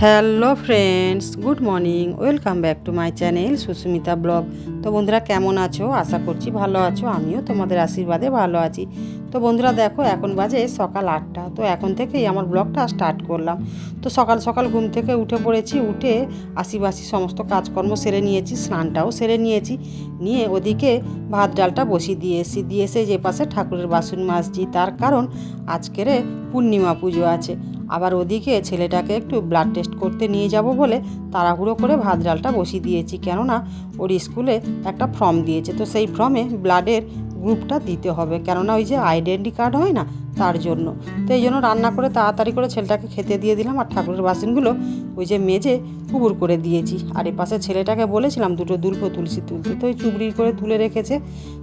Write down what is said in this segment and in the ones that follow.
Hello friends, good morning, welcome back to my channel Susmita blog. তো বন্ধুরা, কেমন আছো? আশা করছি ভালো আছো, আমিও তোমাদের আশীর্বাদে ভালো আছি। তো বন্ধুরা, দেখো, এখন বাজে সকাল আটটা, তো এখন থেকেই আমার ব্লগটা স্টার্ট করলাম। তো সকাল সকাল ঘুম থেকে উঠে পড়েছি, উঠে আশিবাসি সমস্ত কাজকর্ম সেরে নিয়েছি, স্নানটাও সেরে নিয়েছি, নিয়ে ওদিকে ভাত ডালটা বসিয়ে দিয়ে এসেছি। দিয়ে এসে যে পাশে ঠাকুরের বাসন মাজছি, তার কারণ আজকের পূর্ণিমা পুজো আছে। আবার ওদিকে ছেলেটাকে একটু ব্লাড টেস্ট করতে নিয়ে যাব বলে তাড়াহুড়ো করে ভাত ডালটা বসিয়ে দিয়েছি। কেননা ওর স্কুলে একটা ফর্ম দিয়েছে, তো সেই ফর্মে ব্লাডের গ্রুপটা দিতে হবে। কেননা ওই যে আইডেন্টি কার্ড হয় না, তার জন্য। তো এই জন্য রান্না করে তাড়াতাড়ি করে ছেলেটাকে খেতে দিয়ে দিলাম আর ঠাকুরের বাসনগুলো ওই যে মেজে কুবুর করে দিয়েছি। আর এ পাশে ছেলেটাকে বলেছিলাম, দুটো দুলপো তুলসী তুলতে। তো ওই চুবড়ি করে তুলে রেখেছে।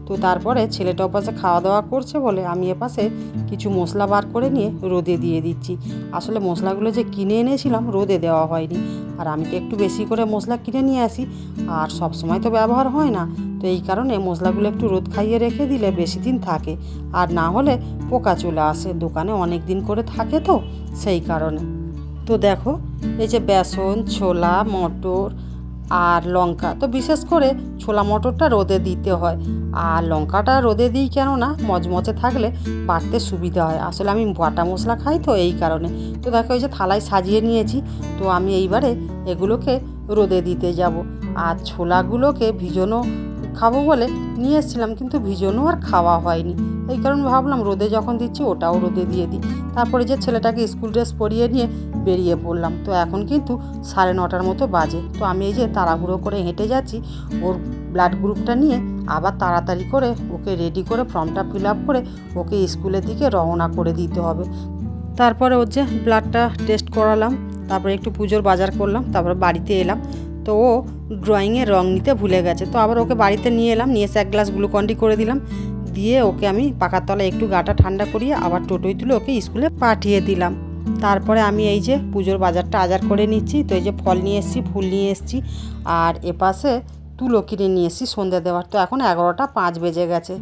তো তারপরে ছেলেটা ওপাশে খাওয়া দাওয়া করছে বলে আমি এপাশে কিছু মশলা বার করে নিয়ে রোদে দিয়ে দিচ্ছি। আসলে মশলাগুলো যে কিনে এনেছিলাম, রোদে দেওয়া হয়নি। আর আমি তো একটু বেশি করে মশলা কিনে নিয়ে আসি, আর সব সময় তো ব্যবহার হয় না। তো এই কারণে মশলাগুলো একটু রোদ খাইয়ে রেখে দিলে বেশি দিন থাকে। আর না হলে পোকা চলে আসে, দোকানে অনেক দিন করে থাকে তো, সেই কারণে। তো দেখো, এই যে বেসন, ছোলা, মটর আর লঙ্কা। তো বিশেষ করে ছোলা মটরটা রোদে দিতে হয়। আর লঙ্কাটা রোদে দিই কেন না মচমচে থাকলে বাড়তে সুবিধা হয়। আসলে আমি বাটা মশলা খাই তো এই কারণে। তো দেখো ওই যে থালায় সাজিয়ে নিয়েছি। তো আমি এইবারে এগুলোকে রোদে দিতে যাব। আর ছোলাগুলোকে ভিজনো খাব বলে নিয়ে এসেছিলাম, কিন্তু ভিজনো আর খাওয়া হয়নি। এই কারণে ভাবলাম রোদে যখন দিচ্ছি ওটাও রোদে দিয়ে দিই। তারপরে যে ছেলেটাকে স্কুল ড্রেস পরিয়ে নিয়ে বেরিয়ে পড়লাম। তো এখন কিন্তু সাড়ে নটার মতো বাজে। তো আমি এই যে তাড়াহুড়ো করে হেঁটে যাচ্ছি, ওর ব্লাড গ্রুপটা নিয়ে আবার তাড়াতাড়ি করে ওকে রেডি করে ফর্মটা ফিল আপ করে ওকে স্কুলের দিকে রওনা করে দিতে হবে। তারপরে ওর যে ব্লাডটা টেস্ট করালাম, তারপরে একটু পুজোর বাজার করলাম, তারপরে বাড়িতে এলাম। তো ও ড্রয়িংয়ে রং নিতে ভুলে গেছে। তো আবার ওকে বাড়িতে নিয়ে এলাম, নিয়ে এসে এক গ্লাস গ্লুকন্ডি করে দিলাম। দিয়ে ওকে আমি পাকার তলায় একটু গাটা ঠান্ডা করিয়ে আবার টোটোয় তুলে ওকে স্কুলে পাঠিয়ে দিলাম। তারপরে আমি এই যে পুজোর বাজারটা আজার করে নিচ্ছি, তো এই যে ফল নিয়ে এসেছি, ফুল নিয়ে এসেছি, আর এপাশে তুলো কিনে নিয়ে এসেছি সন্ধ্যে দেওয়ার। তো এখন এগারোটা পাঁচ বেজে গেছে।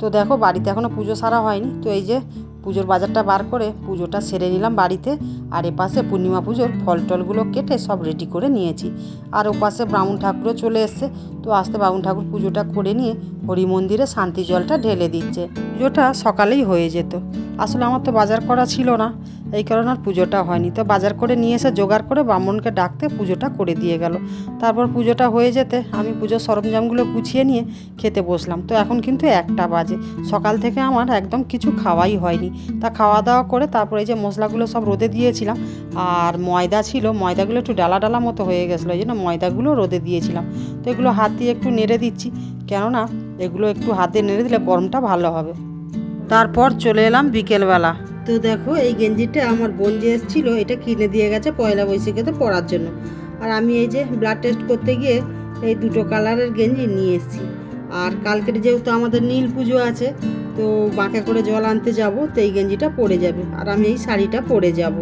তো দেখো বাড়িতে এখনও পুজো সারা হয়নি। তো এই যে পুজোর বাজারটা বার করে পুজোটা সেরে নিলাম বাড়িতে। আর এপাশে পূর্ণিমা পুজোর ফল টলগুলো কেটে সব রেডি করে নিয়েছি। আর ওপাশে ব্রাহ্মণ ঠাকুরও চলে এসছে। তো আসতে ব্রাহ্মণ ঠাকুর পুজোটা করে নিয়ে হরি মন্দিরে শান্তি জলটা ঢেলে দিচ্ছে। পুজোটা সকালেই হয়ে যেত। আসলে আমার তো বাজার করা ছিল না। এই কারণে আর পুজোটা হয়নি। তো বাজার করে নিয়ে এসে জোগাড় করে ব্রাহ্মণকে ডাকতে পুজোটা করে দিয়ে গেল। তারপর পুজোটা হয়ে যেতে আমি পুজোর সরঞ্জামগুলো গুছিয়ে নিয়ে খেতে বসলাম। তো এখন কিন্তু একটা বাজে। সকাল থেকে আমার একদম কিছু খাওয়াই হয়নি। তা খাওয়া দাওয়া করে তারপরে এই যে মশলাগুলো সব রোদে দিয়েছিলাম। আর ময়দা ছিল, ময়দাগুলো একটু ডালা ডালা মতো হয়ে গেছিল, এই জন্য ময়দাগুলো রোদে দিয়েছিলাম। তো এগুলো হাত দিয়ে একটু নেড়ে দিচ্ছি, কেননা এগুলো একটু হাতে নেড়ে দিলে গরমটা ভালো হবে। তারপর চলে এলাম বিকেলবেলা। তো দেখো, এই গেঞ্জিটা আমার বোন যে এসেছিল, এটা কিনে দিয়ে গেছে পয়লা বৈশাখেতে পরার জন্য। আর আমি এই যে ব্লাড টেস্ট করতে গিয়ে এই দুটো কালারের গেঞ্জি নিয়ে এসেছি। আর কালকের যেহেতু আমাদের নীল পুজো আছে তো বাঁকে করে জল আনতে যাব তো এই গেঞ্জিটা পরে যাবে। আর আমি এই শাড়িটা পরে যাব।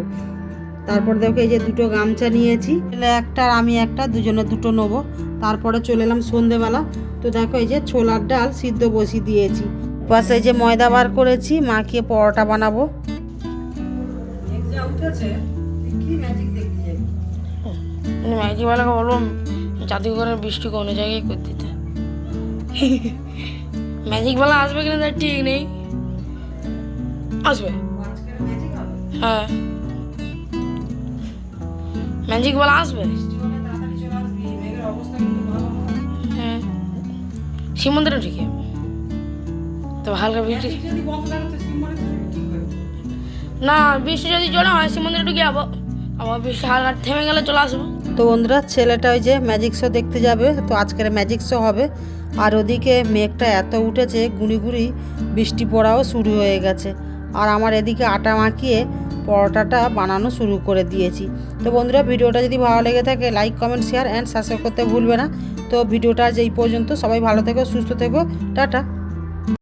তারপর দেখো এই যে দুটো গামছা নিয়েছি। তাহলে একটা আর আমি একটা দুজনে দুটো নেব। তারপরে চলে এলাম সন্ধেবেলা। তো দেখো এই যে ছোলার ডাল সিদ্ধ বসিয়ে দিয়েছি। পাশে যে ময়দা বার করেছি মাখিয়ে পরোটা বানাবো। ম্যাজিকওয়ালাকে বলব জাদুঘরের বৃষ্টি কোনো জায়গায় করে দিতে। ম্যাজিকওয়ালা আসবে কিনা তার ঠিক নেই। আসবে। হ্যাঁ। ম্যাজিকওয়ালা আসবে। হ্যাঁ। শিব তো হালকা বৃষ্টি। না, বৃষ্টি যদি জোরে হয় শিব ঢুকে যাব। আবার বৃষ্টি হালকা থেমে গেলে চলে আসব। তো বন্ধুরা, ছেলেটা ওই যে ম্যাজিক শো দেখতে যাবে, তো আজকের ম্যাজিক শো হবে। আর ওদিকে মেঘটা এত উঠেছে, গুঁড়ি গুঁড়ি বৃষ্টি পড়াও শুরু হয়ে গেছে। আর আমার এদিকে আটা মাখিয়ে পরোটাটা বানানো শুরু করে দিয়েছি। তো বন্ধুরা, ভিডিওটা যদি ভালো লেগে থাকে like comment share and subscribe করতে ভুলবে না। তো ভিডিওটা যেই পর্যন্ত। সবাই ভালো থেকো, সুস্থ থেকো। টাটা।